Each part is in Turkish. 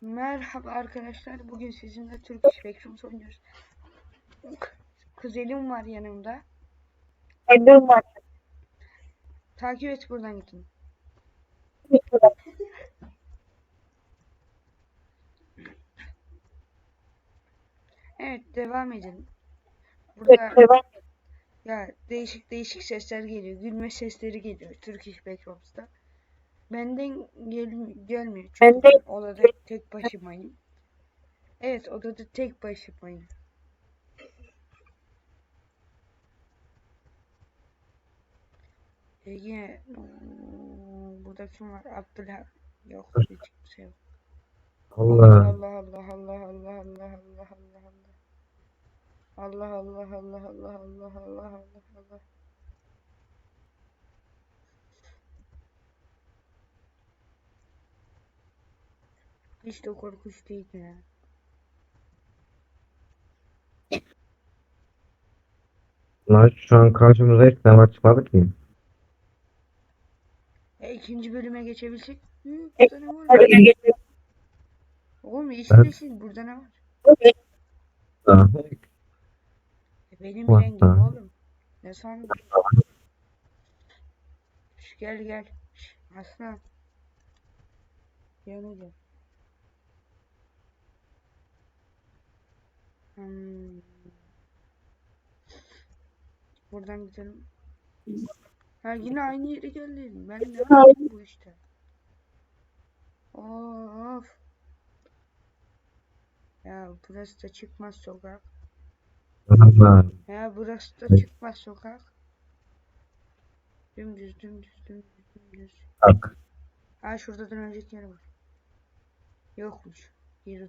Merhaba arkadaşlar. Bugün sizinle Turkish Spectrum oynuyoruz. Kuzenim var yanımda. Evim var. Takip et buradan gidin. Evet devam edelim. Burada Devam. ya değişik değişik sesler geliyor. Gülme sesleri geliyor Turkish Backrooms'ta. Benden gel gelmiyor. Çünkü Benden- ben odada tek başımayım. Evet odada tek başımayım. Ege hmm, burada kim var? Abdülha yok hiç kimse yok. Allah. Allah Allah Allah Allah Allah Allah Allah Allah. Allah Allah Allah Allah Allah Allah Allah Hiç de korkunç değil ya. Lan şu an karşımıza hiç ne var çıkmadı ki. E, ikinci bölüme geçebilsek. Hı, E, burada ne var? Oğlum iyisin burada ne var? Daha. E, benim Var, rengim ha. oğlum. Ne sandın? Şş, gel gel. Şş, aslan. Gel. Hmm. Buradan gidelim. Ha yine aynı yere geldim. Ben ne yapayım bu işte? Of. Ya burası da çıkmaz sokak. Ya burası da çıkmaz sokak. Dümdüz dümdüz dümdüz dümdüz. Bak. Ha şuradan önceki yer var. Yokmuş. Geri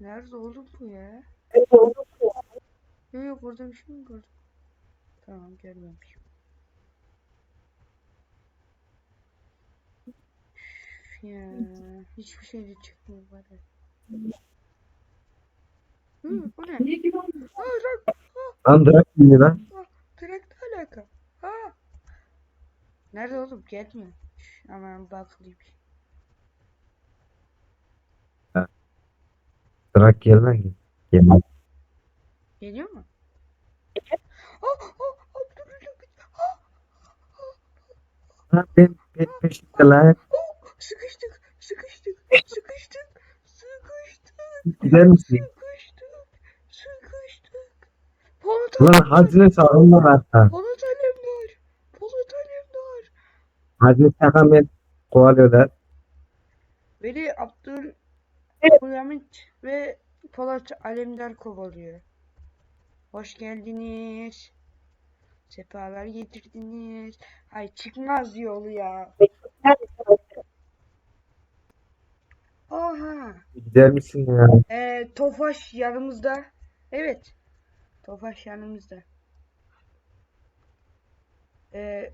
Nerede oğlum bu ya? Yok yok burada bir şey mi gördüm? Tamam görmemişim. Üf Ya hiçbir şey de çıkmıyor bari. Hı, bu ne? Aa, rak, Lan bırak beni lan. direkt alaka. Ha. Nerede oğlum? Gelmiyor. Şş, Aman baklayayım. Trak gelmez ki. Gelmez. Geliyor mu? Ha, ben, ben peşinde lan. Sıkıştık, sıkıştık, sıkıştık, sıkıştık. Gider misin? Sıkıştık, sıkıştık. Polat Lan Hacı'nı sağımdan hatta. Polat Alemdar, Polat Alemdar. Hacı Sakamet kovalıyorlar. Veli Abdül Hamit ve Polat Alemdar kovalıyor. Hoş geldiniz. Sefalar getirdiniz. Ay çıkmaz yolu ya. Oha. Gider misin ya? Ee, Tofaş yanımızda. Evet. Tofaş yanımızda. Ee,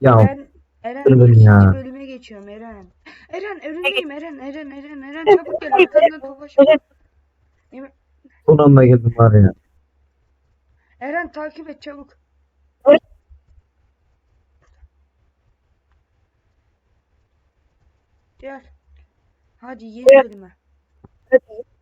Ya ben Eren ikinci ya. bölüme geçiyorum Eren. Eren önündeyim Eren Eren Eren Eren çabuk gel arkandan var. son anda geldim var ya. Eren takip et çabuk. Gel. Hadi yeni bölüme. Oley.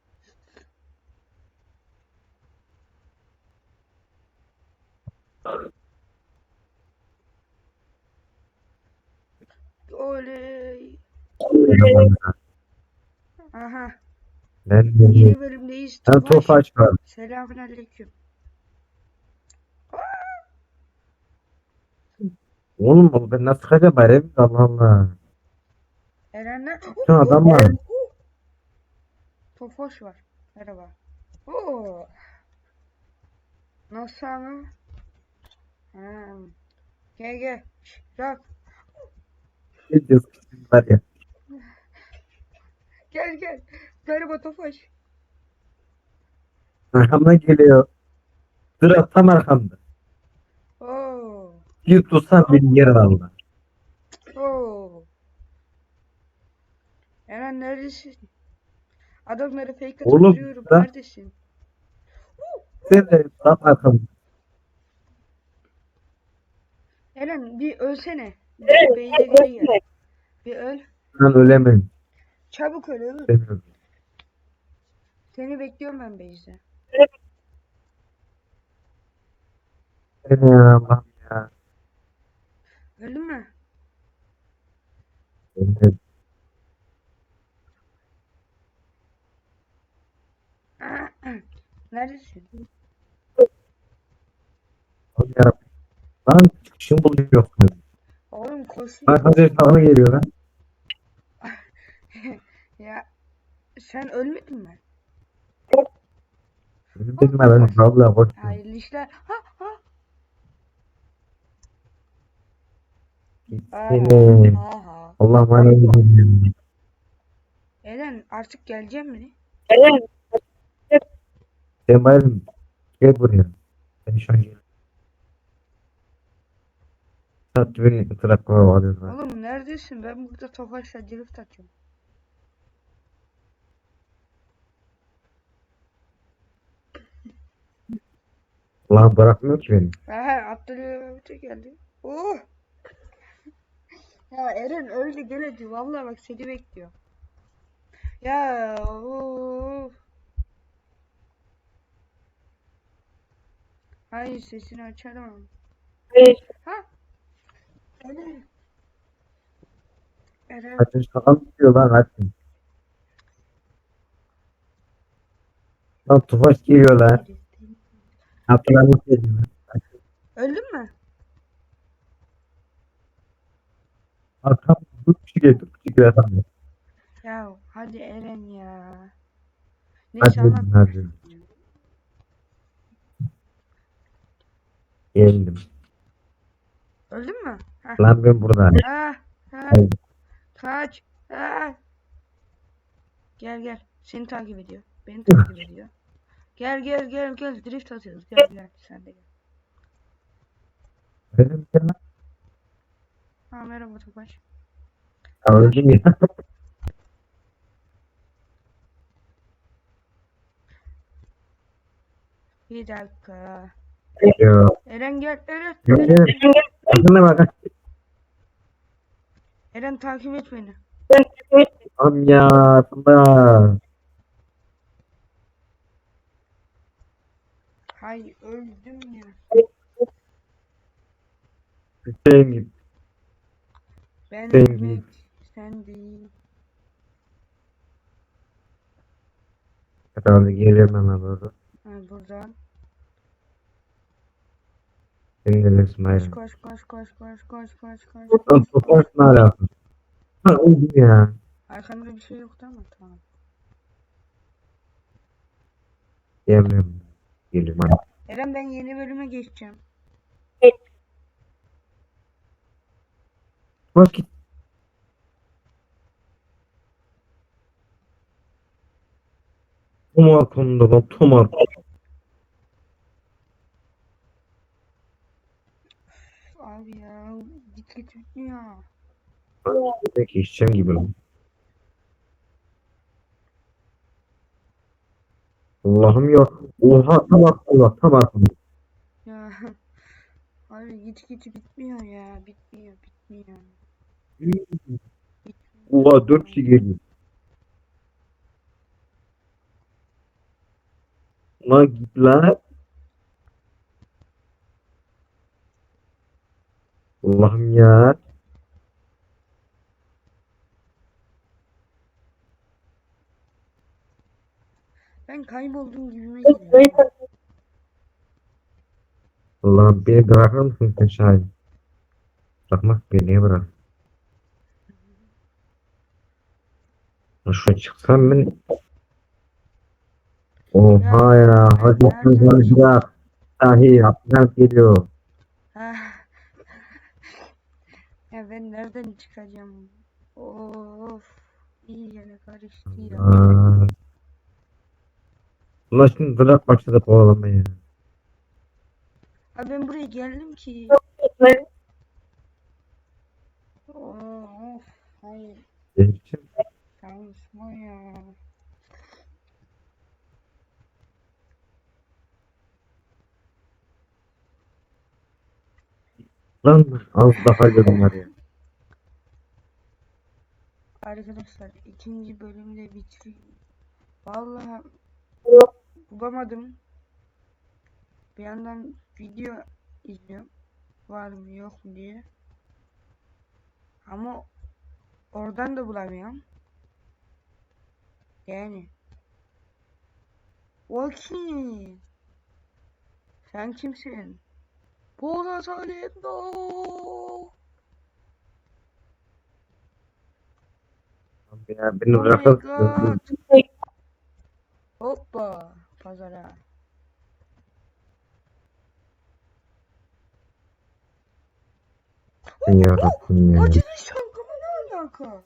Aha. Ben Yeni de bölümdeyiz. Ben Tofaş. Var. Selamünaleyküm. Oğlum bu ben nasıl çıkacağım bari? Allah Allah. Erenler. Şu adam var. Tofaş var. Merhaba. Oo. Nasıl ama? Hmm. Gel gel. Şş, Rak. Ne diyorsun var ya. Gel gel. Merhaba Tofaş. Arkamdan geliyor. Sıra tam arkamda. Oo. Bir tutsan beni yer aldı. Oo. Eren neredesin? Adamları fake atıp Oğlum, duruyorum. ben- Neredesin? Sen de tam arkamda. Eren bir ölsene. Bir gel. Bir öl. Ben ölemem. Çabuk öl. Demiyorum. Seni bekliyorum ben Beyza. Ya Allah'ım ya. Öldün mü? De- Neredesin? Allah'ım yarabbim. Lan çıkışım buluyor. Oğlum koşun. Lan hadi sana geliyor lan. Ya sen ölmedin mi? Benim dedim ben abla boş. ver. Hayırlı işler. Ha ha. Seni. Aha. Allah bana gidiyor. Eren artık geleceğim mi? Sen bayılın. Gel buraya. Sen şu an gel. Saat beni traktör alıyorlar. Oğlum neredesin? Ben burada tofaşla drift atıyorum. Lan bırakmıyor ki beni. Aha Abdülhamit geldi. Oh. Ya Eren öldü gel hadi. Vallahi bak seni bekliyor. Ya of. Hayır sesini açarım. Ha? Eren. Eren. Kaçın şaka mı diyor lan kaçın. Lan tufaş geliyor lan. Geliyor lan. Öldün mü? Arkam dur kişi geliyor. Dur kişi geliyor adam. Ya hadi Eren ya. Hadi Neyse ama dedim, hadi. Geldim. öldün mü? Ha. Lan ben burada. Ah, ha. Hayır. Kaç. Ah. Gel gel. Seni takip ediyor. Beni takip ediyor. Gel gel gel gel. Drift atıyoruz. Gel gel. Sen de gel. Benim gel lan. Ha merhaba Topaş. Ya öldüm ya. Bir dakika. Eren gel. Eren. Geliyor. Bakın bak. Eren takip et beni. Am ya. Allah. Hay öldüm ya. Hüseyin gibi. Ben Sen Mehmet. git. Sen değil. Herhalde geliyorum hemen doğru. Ha buradan. Senin de İsmail. Koş koş koş koş koş koş koş koş. Lan tufaş ne alaka? Ha öldüm ya. Arkamda bir şey yoktu ama tamam. Gelmiyorum. Geliyorum hadi. Eren ben yeni bölüme geçeceğim. Bak git. Tom arkamda lan Tom arkamda. Abi ya git git bitmiyor. Peki işeceğim gibi lan. Allah'ım ya. Oha tam arkamda tam arkamda. Ya abi git git bitmiyor ya bitmiyor bitmiyor. Oha dört kişi geliyor. Lan git lan. Allah'ım ya. Ben kayboldum gibime geliyor. Allah'ım beni bırakır mısın sen Şahin? Bırakmak beni bırak? Şuraya çıksam ben... Oha ya. Hadi sen beni bırak. Sahi Abdülhamit geliyor. Ya ben nereden çıkacağım? Of iyi yere karıştı ya. Aa. Ulan şimdi bırak başladı kovalamaya. Abi ben buraya geldim ki. Of hayır Geçim. konuşma ya. Lan az daha görün var ya. Arkadaşlar ikinci bölümde bitireyim. Vallahi bulamadım. Bir yandan video izliyorum. Var mı yok mu diye. Ama oradan da bulamıyorum. Yani. O kim? Sen kimsin? Polat Alemdar. Ya beni Oh mısın? Hoppa. Pazara. Ya Rabbim ya. Acılı şarkıma ne alaka?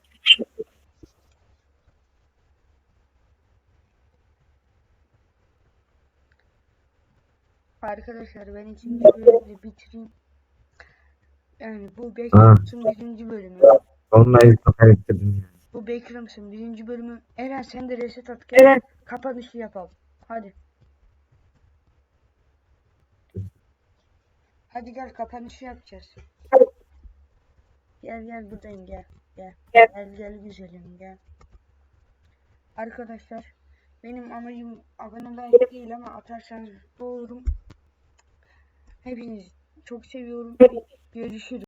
Arkadaşlar ben ikinci bölümü bitireyim. Yani bu Backrooms'un birinci bölümü. Vallahi sakar ettirdim ya. Bu Backrooms'un birinci bölümü. Eren sen de reset at gel. Evet. Kapanışı yapalım. Hadi. Hadi gel kapanışı yapacağız. Gel gel buradayım gel. Gel. Gel. Gel gel güzelim gel. Arkadaşlar benim amacım abone like değil ama atarsanız mutlu olurum. Hepinizi çok seviyorum. Görüşürüz.